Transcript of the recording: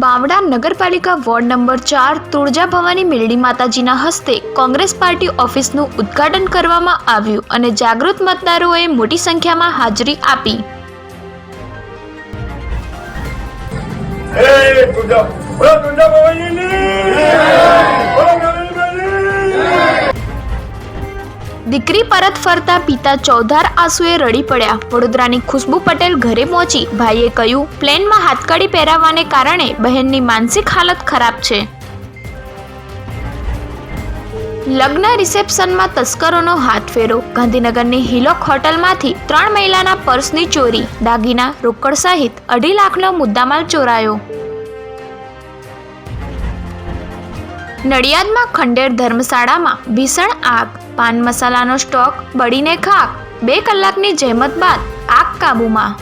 બાવડા નગરપાલિકા ward number ચાર તુળજા ભવાની મેલડી માતાજીના હસ્તે કોંગ્રેસ પાર્ટી ઓફિસનું ઉદ્ઘાટન કરવામાં આવ્યું અને જાગૃત મતદારોએ મોટી સંખ્યામાં હાજરી આપી. તુંજા બોલો દીકરી પરત ફરતા પિતા ચૌધાર આંસુએ રડી પડ્યા. વડોદરાની ખુશ્બુ પટેલ ઘરે પહોંચી. ભાઈએ કહ્યું, પ્લેનમાં હાથકડી પહેરાવવાને કારણે બહેનની માનસિક હાલત ખરાબ છે. લગ્ન રિસેપ્શનમાં તસ્કરોનો હાથ ફેરો. ગાંધીનગરની હિલોક હોટલમાંથી ત્રણ મહિલાના પર્સની ચોરી. દાગીના રોકડ સહિત અઢી લાખનો મુદ્દામાલ ચોરાયો. નડિયાદમાં ખંડેર ધર્મશાળામાં ભીષણ આગ, પાન મસાલાનો સ્ટોક, બળીને ખાક, બે કલાકની જહેમત બાદ આગ કાબૂમાં.